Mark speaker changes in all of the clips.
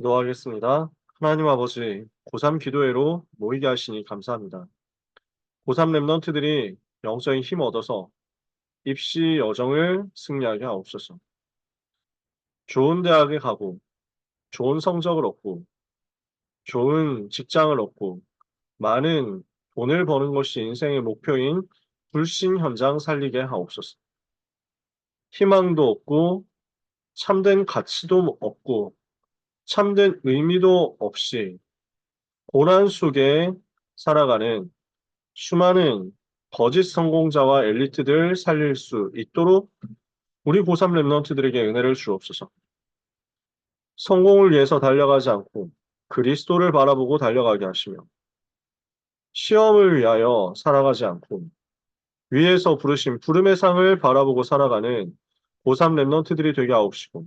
Speaker 1: 기도하겠습니다. 하나님 아버지, 고3 기도회로 모이게 하시니 감사합니다. 고3 랩런트들이 영적인 힘 얻어서 입시 여정을 승리하게 하옵소서. 좋은 대학에 가고, 좋은 성적을 얻고, 좋은 직장을 얻고, 많은 돈을 버는 것이 인생의 목표인 불신 현장 살리게 하옵소서. 희망도 없고, 참된 가치도 없고, 참된 의미도 없이 고난 속에 살아가는 수많은 거짓 성공자와 엘리트들 살릴 수 있도록 우리 고3 랩런트들에게 은혜를 주옵소서. 성공을 위해서 달려가지 않고 그리스도를 바라보고 달려가게 하시며 시험을 위하여 살아가지 않고 위에서 부르신 부름의 상을 바라보고 살아가는 고3 랩런트들이 되게 하옵시고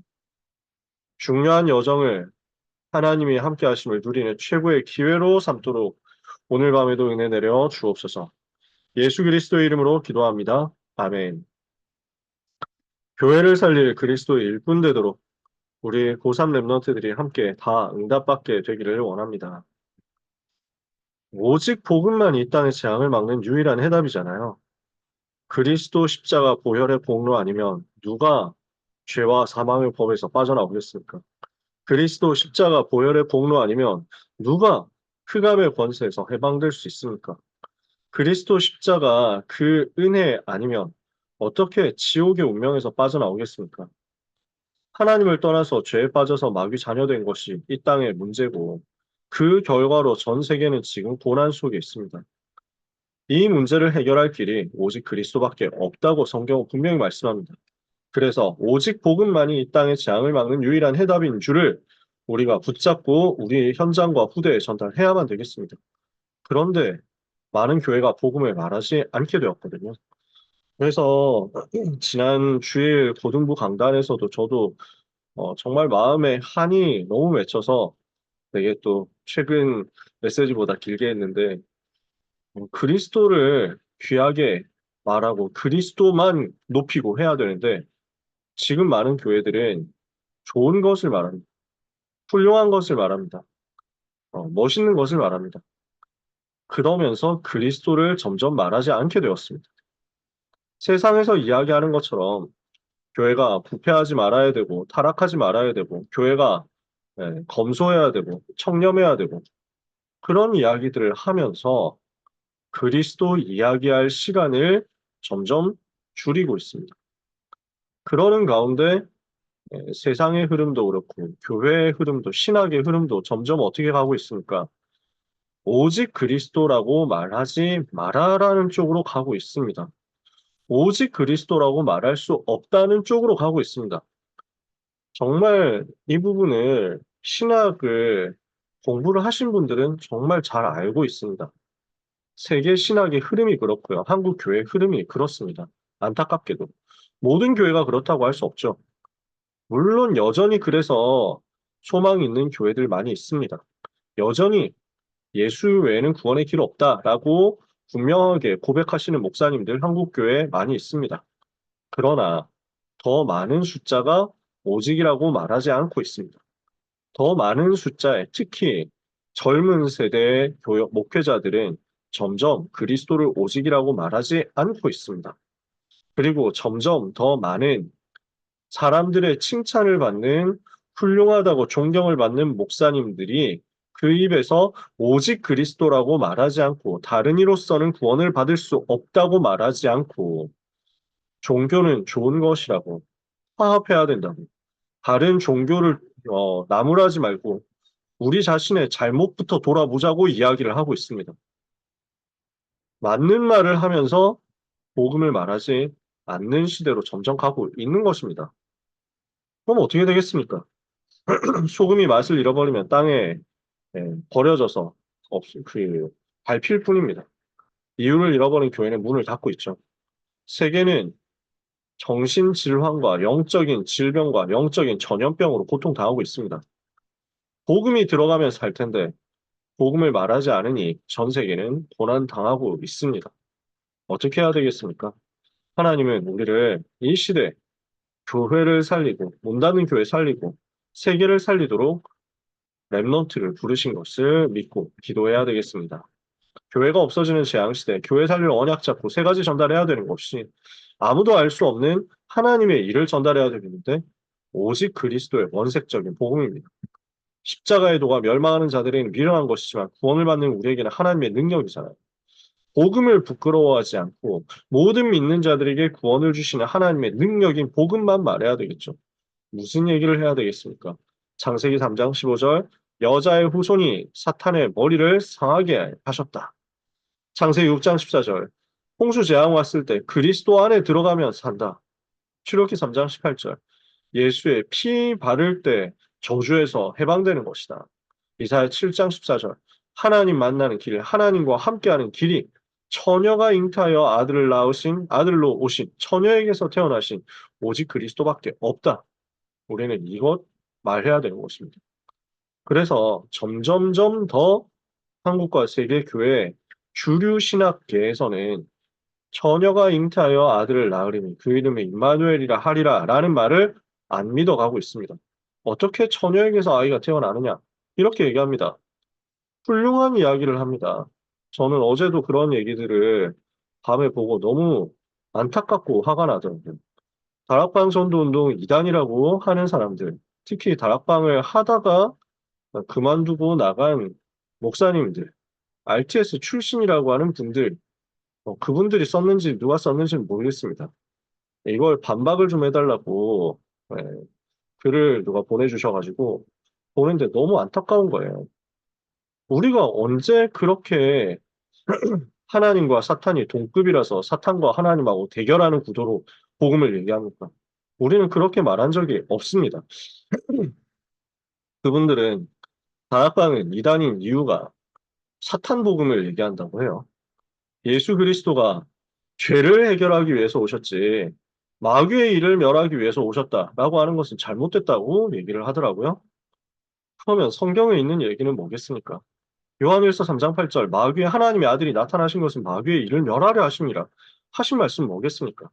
Speaker 1: 중요한 여정을 하나님이 함께 하심을 누리는 최고의 기회로 삼도록 오늘 밤에도 은혜 내려 주옵소서. 예수 그리스도의 이름으로 기도합니다. 아멘. 교회를 살릴 그리스도의 일꾼 되도록 우리 고3 랩런트들이 함께 다 응답받게 되기를 원합니다. 오직 복음만 이 땅의 재앙을 막는 유일한 해답이잖아요. 그리스도 십자가 보혈의 복로 아니면 누가 죄와 사망의 법에서 빠져나오겠습니까? 그리스도 십자가 보혈의 복로 아니면 누가 흑암의 권세에서 해방될 수 있습니까? 그리스도 십자가 그 은혜 아니면 어떻게 지옥의 운명에서 빠져나오겠습니까? 하나님을 떠나서 죄에 빠져서 마귀 자녀된 것이 이 땅의 문제고 그 결과로 전 세계는 지금 고난 속에 있습니다. 이 문제를 해결할 길이 오직 그리스도밖에 없다고 성경은 분명히 말씀합니다. 그래서 오직 복음만이 이 땅의 재앙을 막는 유일한 해답인 줄을 우리가 붙잡고 우리 현장과 후대에 전달해야만 되겠습니다. 그런데 많은 교회가 복음을 말하지 않게 되었거든요. 그래서 지난 주일 고등부 강단에서도 저도 어, 정말 마음에 한이 너무 맺혀서 되게 또 최근 메시지보다 길게 했는데 어, 그리스도를 귀하게 말하고 그리스도만 높이고 해야 되는데 지금 많은 교회들은 좋은 것을 말합니다. 훌륭한 것을 말합니다. 어, 멋있는 것을 말합니다. 그러면서 그리스도를 점점 말하지 않게 되었습니다. 세상에서 이야기하는 것처럼 교회가 부패하지 말아야 되고 타락하지 말아야 되고 교회가 예, 검소해야 되고 청렴해야 되고 그런 이야기들을 하면서 그리스도 이야기할 시간을 점점 줄이고 있습니다. 그러는 가운데 예, 세상의 흐름도 그렇고 교회의 흐름도 신학의 흐름도 점점 어떻게 가고 있습니까? 오직 그리스도라고 말하지 마라라는 쪽으로 가고 있습니다. 오직 그리스도라고 말할 수 없다는 쪽으로 가고 있습니다. 정말 이 부분을 신학을 공부를 하신 분들은 정말 잘 알고 있습니다. 세계 신학의 흐름이 그렇고요. 한국 교회의 흐름이 그렇습니다. 안타깝게도. 모든 교회가 그렇다고 할 수 없죠. 물론 여전히 그래서 소망이 있는 교회들 많이 있습니다. 여전히 예수 외에는 구원의 길 없다라고 분명하게 고백하시는 목사님들 한국 교회에 많이 있습니다. 그러나 더 많은 숫자가 오직이라고 말하지 않고 있습니다. 더 많은 숫자에 특히 젊은 세대의 교역 목회자들은 점점 그리스도를 오직이라고 말하지 않고 있습니다. 그리고 점점 더 많은 사람들의 칭찬을 받는 훌륭하다고 존경을 받는 목사님들이 그 입에서 오직 그리스도라고 말하지 않고 다른 이로서는 구원을 받을 수 없다고 말하지 않고 종교는 좋은 것이라고 화합해야 된다고 다른 종교를 어, 나무라지 말고 우리 자신의 잘못부터 돌아보자고 이야기를 하고 있습니다. 맞는 말을 하면서 복음을 말하지 않는 시대로 점점 가고 있는 것입니다. 그럼 어떻게 되겠습니까? 소금이 맛을 잃어버리면 땅에 예, 버려져서 없, 그, 밟힐 뿐입니다. 이유를 잃어버린 교회는 문을 닫고 있죠. 세계는 정신 질환과 영적인 질병과 영적인 전염병으로 고통당하고 있습니다. 복음이 들어가면 살 텐데 복음을 말하지 않으니 전 세계는 고난 당하고 있습니다. 어떻게 해야 되겠습니까? 하나님은 우리를 이 시대 교회를 살리고 문 닫는 교회 살리고 세계를 살리도록 랩넌트를 부르신 것을 믿고 기도해야 되겠습니다. 교회가 없어지는 재앙시대, 교회 살릴 언약 잡고 세 가지 전달해야 되는 것이 아무도 알 수 없는 하나님의 일을 전달해야 되는데 오직 그리스도의 원색적인 복음입니다. 십자가의 도가 멸망하는 자들에게는 미련한 것이지만 구원을 받는 우리에게는 하나님의 능력이잖아요. 복음을 부끄러워하지 않고 모든 믿는 자들에게 구원을 주시는 하나님의 능력인 복음만 말해야 되겠죠. 무슨 얘기를 해야 되겠습니까? 창세기 3장 15절 여자의 후손이 사탄의 머리를 상하게 하셨다. 창세기 6장 14절 홍수 재앙 왔을 때 그리스도 안에 들어가면 산다. 출애굽기 3장 18절 예수의 피 바를 때 저주에서 해방되는 것이다. 이사야 7장 14절 하나님 만나는 길, 하나님과 함께하는 길이 처녀가 잉타하여 아들을 낳으신 아들로 오신 처녀에게서 태어나신 오직 그리스도밖에 없다. 우리는 이것 말해야 되는 것입니다. 그래서 점점점 더 한국과 세계 교회 주류 신학계에서는 처녀가 잉타하여 아들을 낳으리니 그 이름을 임마누엘이라 하리라 라는 말을 안 믿어가고 있습니다. 어떻게 처녀에게서 아이가 태어나느냐? 이렇게 얘기합니다. 훌륭한 이야기를 합니다. 저는 어제도 그런 얘기들을 밤에 보고 너무 안타깝고 화가 나더라고요. 다락방 선도운동 2단이라고 하는 사람들, 특히 다락방을 하다가 그만두고 나간 목사님들, RTS 출신이라고 하는 분들, 어, 그분들이 썼는지 누가 썼는지는 모르겠습니다. 이걸 반박을 좀 해달라고 예, 글을 누가 보내주셔가지고 보는데 너무 안타까운 거예요. 우리가 언제 그렇게 하나님과 사탄이 동급이라서 사탄과 하나님하고 대결하는 구도로 복음을 얘기합니까? 우리는 그렇게 말한 적이 없습니다. 그분들은 다락방은 이단인 이유가 사탄 복음을 얘기한다고 해요. 예수 그리스도가 죄를 해결하기 위해서 오셨지 마귀의 일을 멸하기 위해서 오셨다라고 하는 것은 잘못됐다고 얘기를 하더라고요. 그러면 성경에 있는 얘기는 뭐겠습니까? 요한일서 3장 8절 마귀의 하나님의 아들이 나타나신 것은 마귀의 일을 멸하려 하십니다. 하신 말씀 뭐겠습니까?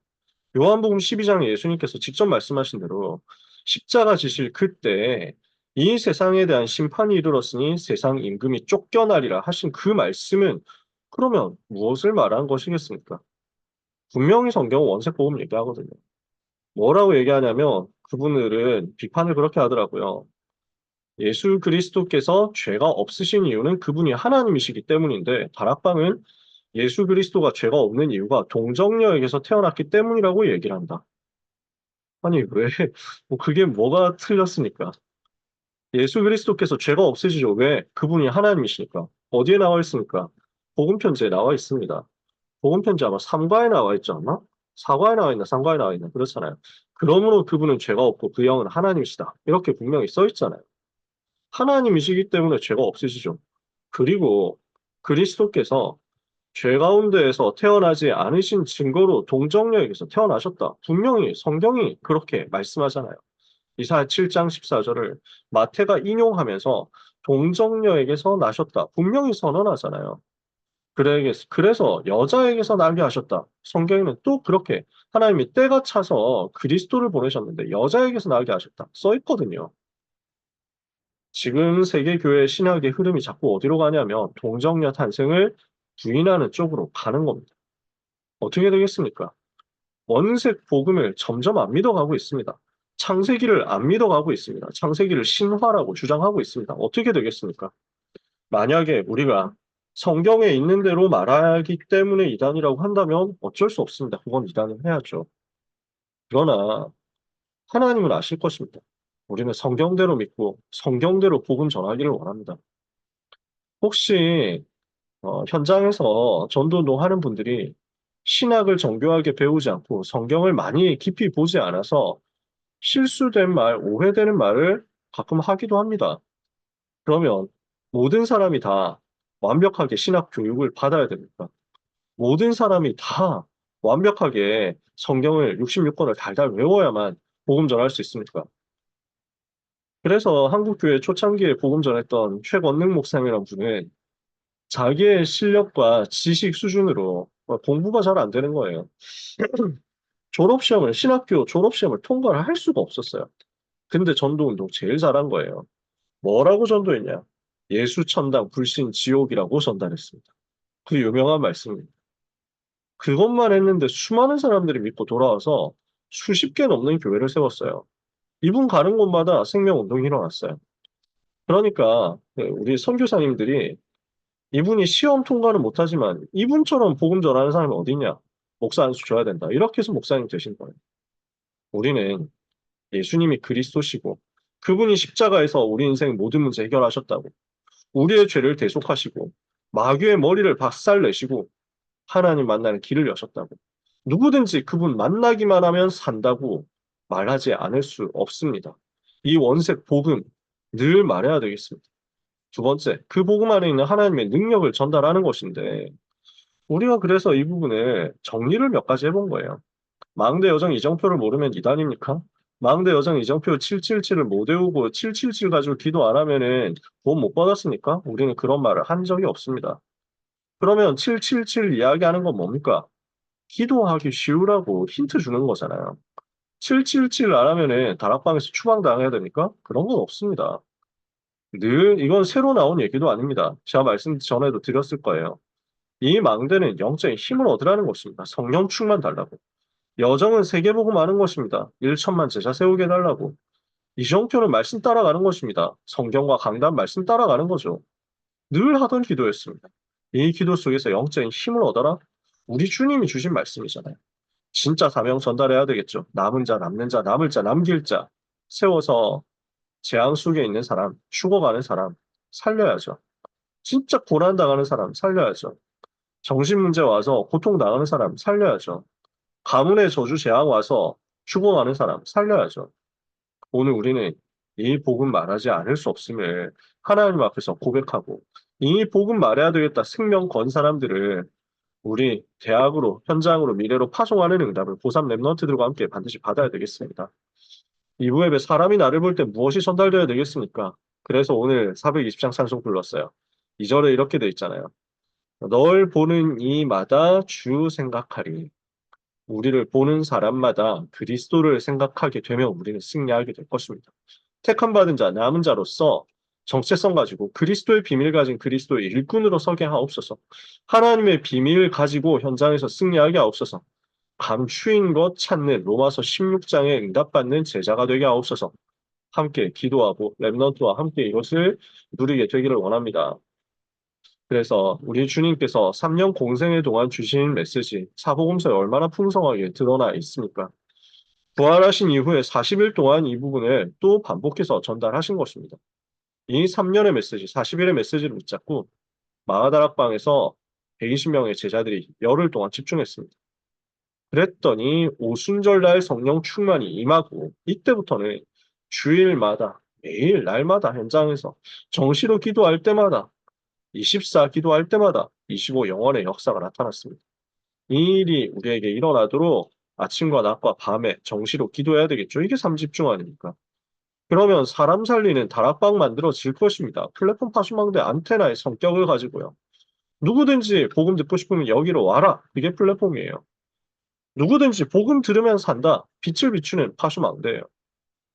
Speaker 1: 요한복음 12장에 예수님께서 직접 말씀하신 대로 십자가 지실 그때 이 세상에 대한 심판이 이르렀으니 세상 임금이 쫓겨나리라 하신 그 말씀은 그러면 무엇을 말한 것이겠습니까? 분명히 성경은 원색 복음 얘기하거든요. 뭐라고 얘기하냐면 그분들은 비판을 그렇게 하더라고요. 예수 그리스도께서 죄가 없으신 이유는 그분이 하나님이시기 때문인데 다락방은 예수 그리스도가 죄가 없는 이유가 동정녀에게서 태어났기 때문이라고 얘기를 한다. 아니 왜? 뭐 그게 뭐가 틀렸습니까? 예수 그리스도께서 죄가 없으시죠. 왜? 그분이 하나님이시니까. 어디에 나와 있습니까? 복음 편지에 나와 있습니다. 복음 편지 아마 3과에 나와 있지 않나? 4과에 나와 있나? 3과에 나와 있나? 그렇잖아요. 그러므로 그분은 죄가 없고 그 영은 하나님이시다. 이렇게 분명히 써 있잖아요. 하나님이시기 때문에 죄가 없으시죠. 그리고 그리스도께서 죄 가운데에서 태어나지 않으신 증거로 동정녀에게서 태어나셨다. 분명히 성경이 그렇게 말씀하잖아요. 이사야 7장 14절을 마태가 인용하면서 동정녀에게서 나셨다. 분명히 선언하잖아요. 그래서 여자에게서 나게 하셨다. 성경에는 또 그렇게 하나님이 때가 차서 그리스도를 보내셨는데 여자에게서 나게 하셨다. 써 있거든요. 지금 세계 교회 신학의 흐름이 자꾸 어디로 가냐면 동정녀 탄생을 부인하는 쪽으로 가는 겁니다. 어떻게 되겠습니까? 원색 복음을 점점 안 믿어가고 있습니다. 창세기를 안 믿어가고 있습니다. 창세기를 신화라고 주장하고 있습니다. 어떻게 되겠습니까? 만약에 우리가 성경에 있는 대로 말하기 때문에 이단이라고 한다면 어쩔 수 없습니다. 그건 이단을 해야죠. 그러나 하나님은 아실 것입니다. 우리는 성경대로 믿고 성경대로 복음 전하기를 원합니다. 혹시 어, 현장에서 전도 운동 하는 분들이 신학을 정교하게 배우지 않고 성경을 많이 깊이 보지 않아서 실수된 말, 오해되는 말을 가끔 하기도 합니다. 그러면 모든 사람이 다 완벽하게 신학 교육을 받아야 됩니까? 모든 사람이 다 완벽하게 성경을 66권을 달달 외워야만 복음 전할 수 있습니까? 그래서 한국교회 초창기에 복음 전했던 최권능 목사님이라는 분은 자기의 실력과 지식 수준으로 공부가 잘 안 되는 거예요. 졸업시험을, 신학교 졸업시험을 통과를 할 수가 없었어요. 근데 전도운동 제일 잘한 거예요. 뭐라고 전도했냐? 예수 천당 불신 지옥이라고 전달했습니다. 그 유명한 말씀입니다. 그것만 했는데 수많은 사람들이 믿고 돌아와서 수십 개 넘는 교회를 세웠어요. 이분 가는 곳마다 생명운동이 일어났어요. 그러니까 네, 우리 선교사님들이 이분이 시험 통과는 못하지만 이분처럼 복음 전하는 사람이 어디 있냐? 목사 안수 줘야 된다. 이렇게 해서 목사님 되신 거예요. 우리는 예수님이 그리스도시고 그분이 십자가에서 우리 인생 모든 문제 해결하셨다고 우리의 죄를 대속하시고 마귀의 머리를 박살내시고 하나님 만나는 길을 여셨다고 누구든지 그분 만나기만 하면 산다고 말하지 않을 수 없습니다. 이 원색 복음 늘 말해야 되겠습니다. 두 번째, 그 복음 안에 있는 하나님의 능력을 전달하는 것인데 우리가 그래서 이 부분을 정리를 몇 가지 해본 거예요. 망대 여정 이정표를 모르면 이단입니까? 망대 여정 이정표 777을 못 외우고 777 가지고 기도 안 하면은 돈 못 받았으니까 우리는 그런 말을 한 적이 없습니다. 그러면 777 이야기하는 건 뭡니까? 기도하기 쉬우라고 힌트 주는 거잖아요. 777 안 하면은 다락방에서 추방당해야 됩니까? 그런 건 없습니다. 늘 이건 새로 나온 얘기도 아닙니다. 제가 말씀 전에도 드렸을 거예요. 이 망대는 영적인 힘을 얻으라는 것입니다. 성령 충만 달라고. 여정은 세계 보고 마는 것입니다. 1천만 제자 세우게 해달라고. 이정표는 말씀 따라가는 것입니다. 성경과 강단 말씀 따라가는 거죠. 늘 하던 기도였습니다. 이 기도 속에서 영적인 힘을 얻어라? 우리 주님이 주신 말씀이잖아요. 진짜 사명 전달해야 되겠죠. 남은 자, 남는 자, 남을 자, 남길 자 세워서 재앙 속에 있는 사람, 죽어가는 사람 살려야죠. 진짜 고난 당하는 사람 살려야죠. 정신 문제 와서 고통 당하는 사람 살려야죠. 가문의 저주 재앙 와서 죽어가는 사람 살려야죠. 오늘 우리는 이 복음 말하지 않을 수 없음을 하나님 앞에서 고백하고 이 복음 말해야 되겠다 생명 건 사람들을 우리 대학으로 현장으로 미래로 파송하는 응답을 고3 랩런트들과 함께 반드시 받아야 되겠습니다. 이부 앱에 사람이 나를 볼 때 무엇이 전달되어야 되겠습니까? 그래서 오늘 420장 찬송 불렀어요. 2절에 이렇게 돼 있잖아요. 널 보는 이마다 주 생각하리. 우리를 보는 사람마다 그리스도를 생각하게 되면 우리는 승리하게 될 것입니다. 택함 받은 자, 남은 자로서 정체성 가지고 그리스도의 비밀 가진 그리스도의 일꾼으로 서게 하옵소서. 하나님의 비밀 가지고 현장에서 승리하게 하옵소서. 감추인 것 찾는 로마서 16장에 응답받는 제자가 되게 하옵소서. 함께 기도하고 랩넌트와 함께 이것을 누리게 되기를 원합니다. 그래서 우리 주님께서 3년 공생의 동안 주신 메시지 사복음서에 얼마나 풍성하게 드러나 있습니까? 부활하신 이후에 40일 동안 이 부분을 또 반복해서 전달하신 것입니다. 이 3년의 메시지, 40일의 메시지를 붙잡고 마가다락방에서 120명의 제자들이 열흘 동안 집중했습니다. 그랬더니 오순절날 성령 충만이 임하고 이때부터는 주일마다 매일 날마다 현장에서 정시로 기도할 때마다 24 기도할 때마다 25 영원의 역사가 나타났습니다. 이 일이 우리에게 일어나도록 아침과 낮과 밤에 정시로 기도해야 되겠죠. 이게 삼집중 아닙니까? 그러면 사람 살리는 다락방 만들어질 것입니다. 플랫폼 파수망대 안테나의 성격을 가지고요. 누구든지 복음 듣고 싶으면 여기로 와라. 이게 플랫폼이에요. 누구든지 복음 들으면 산다. 빛을 비추는 파수망대예요.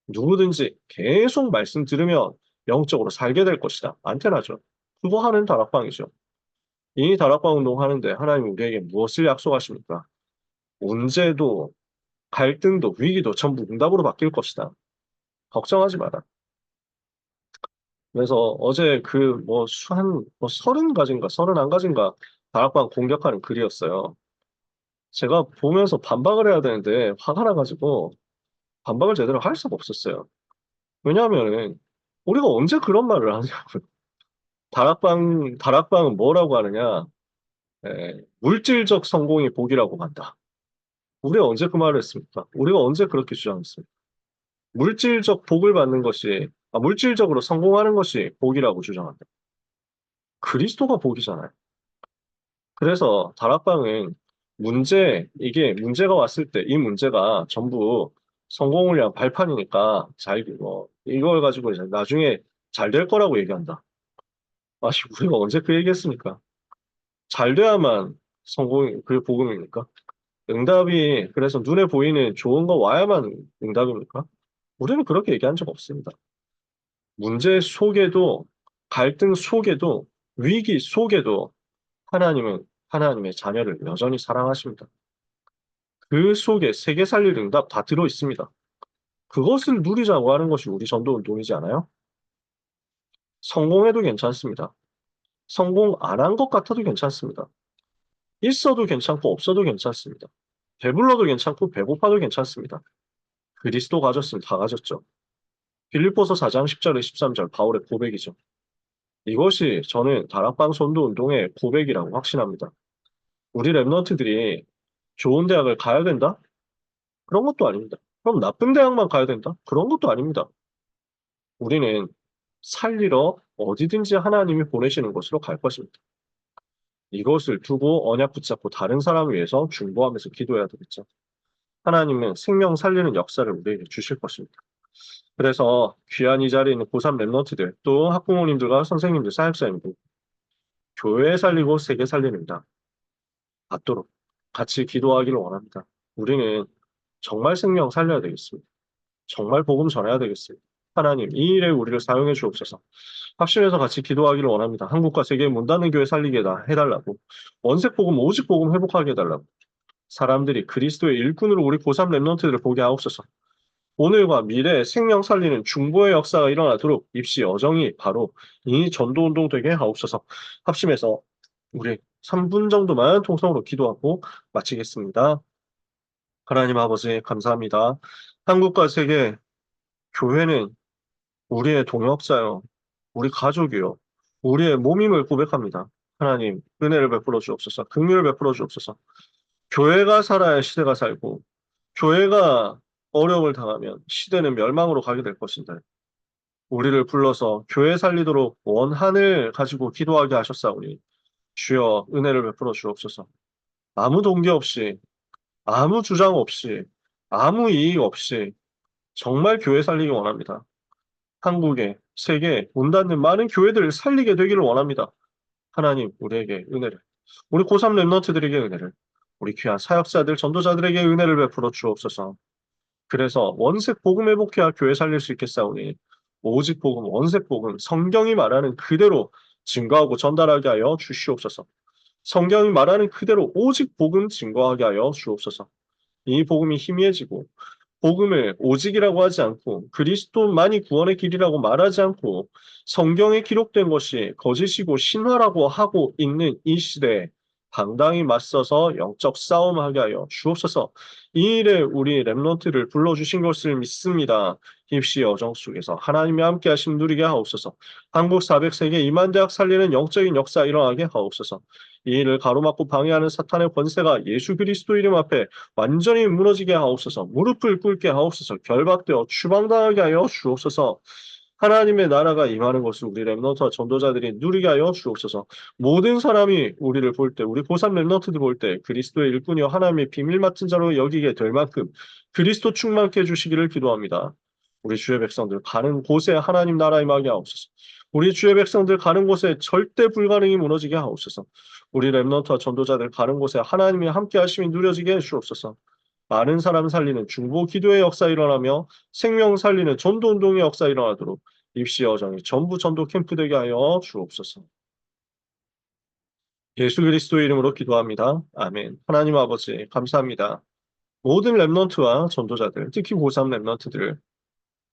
Speaker 1: 누구든지 계속 말씀 들으면 영적으로 살게 될 것이다. 안테나죠. 그거 하는 다락방이죠. 이 다락방 운동 하는데 하나님 우리에게 무엇을 약속하십니까? 문제도 갈등도 위기도 전부 응답으로 바뀔 것이다. 걱정하지 마라. 그래서 어제 그뭐한뭐 서른 가지인가 서른 한 가지인가 다락방 공격하는 글이었어요. 제가 보면서 반박을 해야 되는데 화가 나가지고 반박을 제대로 할 수가 없었어요. 왜냐하면은 우리가 언제 그런 말을 하냐고요. 다락방 다락방은 뭐라고 하느냐? 에, 물질적 성공이 복이라고 한다. 우리가 언제 그 말을 했습니까? 우리가 언제 그렇게 주장했습니까? 물질적 복을 받는 것이 아, 물질적으로 성공하는 것이 복이라고 주장한다. 그리스도가 복이잖아요. 그래서 다락방은 문제 이게 문제가 왔을 때 이 문제가 전부 성공을 위한 발판이니까 잘 뭐, 이걸 가지고 이제 나중에 잘 될 거라고 얘기한다. 아, 우리가 언제 그 얘기했습니까? 잘 돼야만 성공, 그게 복음입니까? 응답이, 그래서 눈에 보이는 좋은 거 와야만 응답입니까? 우리는 그렇게 얘기한 적 없습니다. 문제 속에도, 갈등 속에도, 위기 속에도 하나님은 하나님의 자녀를 여전히 사랑하십니다. 그 속에 세계 살릴 응답 다 들어 있습니다. 그것을 누리자고 하는 것이 우리 전도 운동이지 않아요? 성공해도 괜찮습니다. 성공 안 한 것 같아도 괜찮습니다. 있어도 괜찮고 없어도 괜찮습니다. 배불러도 괜찮고 배고파도 괜찮습니다. 그리스도 가졌으면 다 가졌죠. 빌립보서 4장 10절에 13절 바울의 고백이죠. 이것이 저는 다락방 선도 운동의 고백이라고 확신합니다. 우리 랩런트들이 좋은 대학을 가야 된다? 그런 것도 아닙니다. 그럼 나쁜 대학만 가야 된다? 그런 것도 아닙니다. 우리는 살리러 어디든지 하나님이 보내시는 곳으로 갈 것입니다. 이것을 두고 언약 붙잡고 다른 사람을 위해서 중보하면서 기도해야 되겠죠. 하나님은 생명 살리는 역사를 우리에게 주실 것입니다. 그래서 귀한 이 자리에 있는 고3 랩런트들, 또 학부모님들과 선생님들, 사역자님들, 교회 살리고 세계 살리는 다. 받도록 같이 기도하기를 원합니다. 우리는 정말 생명 살려야 되겠습니다. 정말 복음 전해야 되겠습니다. 하나님, 이 일에 우리를 사용해 주옵소서. 합심해서 같이 기도하기를 원합니다. 한국과 세계의 문 닫는 교회 살리게 해달라고. 원색 복음, 오직 복음 회복하게 해달라고. 사람들이 그리스도의 일꾼으로 우리 고3 랩런트들을 보게 하옵소서. 오늘과 미래에 생명 살리는 중보의 역사가 일어나도록 입시 여정이 바로 이 전도운동 되게 하옵소서. 합심해서 우리 3분 정도만 통성으로 기도하고 마치겠습니다. 하나님 아버지 감사합니다. 한국과 세계 교회는 우리의 동역자요, 우리 가족이요, 우리의 몸임을 고백합니다. 하나님 은혜를 베풀어 주옵소서, 긍휼을 베풀어 주옵소서. 교회가 살아야 시대가 살고, 교회가 어려움을 당하면 시대는 멸망으로 가게 될 것인데, 우리를 불러서 교회 살리도록 원한을 가지고 기도하게 하셨사오니, 주여 은혜를 베풀어 주옵소서. 아무 동기 없이, 아무 주장 없이, 아무 이익 없이 정말 교회 살리기 원합니다. 한국에, 세계에 문 닫는 많은 교회들을 살리게 되기를 원합니다. 하나님 우리에게 은혜를, 우리 고3 랩런트들에게 은혜를, 우리 귀한 사역자들, 전도자들에게 은혜를 베풀어 주옵소서. 그래서 원색 복음 회복해야 교회 살릴 수 있겠사오니 오직 복음, 원색 복음, 성경이 말하는 그대로 증거하고 전달하게 하여 주시옵소서. 성경이 말하는 그대로 오직 복음 증거하게 하여 주옵소서. 이 복음이 희미해지고 복음을 오직이라고 하지 않고 그리스도만이 구원의 길이라고 말하지 않고 성경에 기록된 것이 거짓이고 신화라고 하고 있는 이 시대에 당당히 맞서서 영적 싸움하게 하여 주옵소서. 이 일에 우리 랩런트를 불러주신 것을 믿습니다. 입시 여정 속에서 하나님이 함께 하심 누리게 하옵소서. 한국 400세계 2만 대학 살리는 영적인 역사 일어나게 하옵소서. 이 일을 가로막고 방해하는 사탄의 권세가 예수 그리스도 이름 앞에 완전히 무너지게 하옵소서. 무릎을 꿇게 하옵소서. 결박되어 추방당하게 하여 주옵소서. 하나님의 나라가 임하는 것을 우리 랩런트와 전도자들이 누리게 하여 주옵소서. 모든 사람이 우리를 볼 때, 우리 고3 랩런트들 볼 때 그리스도의 일꾼이여 하나님의 비밀 맡은 자로 여기게 될 만큼 그리스도 충만케 해주시기를 기도합니다. 우리 주의 백성들 가는 곳에 하나님 나라 임하게 하옵소서. 우리 주의 백성들 가는 곳에 절대 불가능이 무너지게 하옵소서. 우리 랩런트와 전도자들 가는 곳에 하나님이 함께 하심이 누려지게 해주옵소서. 많은 사람 살리는 중보 기도의 역사 일어나며 생명 살리는 전도 운동의 역사 일어나도록 입시 여정이 전부 전도 캠프 되게 하여 주옵소서. 예수 그리스도의 이름으로 기도합니다. 아멘. 하나님 아버지 감사합니다. 모든 랩런트와 전도자들, 특히 고3 랩런트들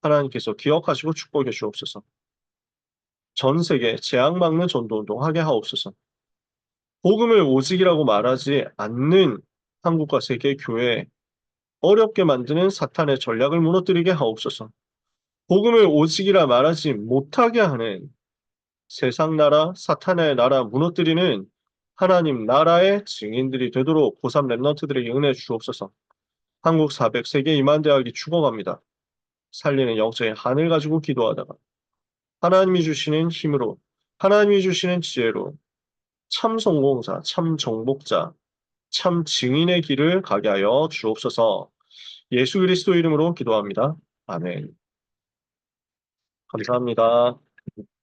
Speaker 1: 하나님께서 기억하시고 축복해 주옵소서. 전 세계 재앙 막는 전도 운동 하게 하옵소서. 복음을 오직이라고 말하지 않는 한국과 세계 교회 어렵게 만드는 사탄의 전략을 무너뜨리게 하옵소서. 복음을 오직이라 말하지 못하게 하는 세상 나라, 사탄의 나라 무너뜨리는 하나님 나라의 증인들이 되도록 고3 랩런트들에게 은혜 주옵소서. 한국 400세계 2만 대학이 죽어갑니다. 살리는 영적인 한을 가지고 기도하다가 하나님이 주시는 힘으로 하나님이 주시는 지혜로 참 성공자, 참 정복자, 참 증인의 길을 가게 하여 주옵소서. 예수 그리스도 이름으로 기도합니다. 아멘. 감사합니다.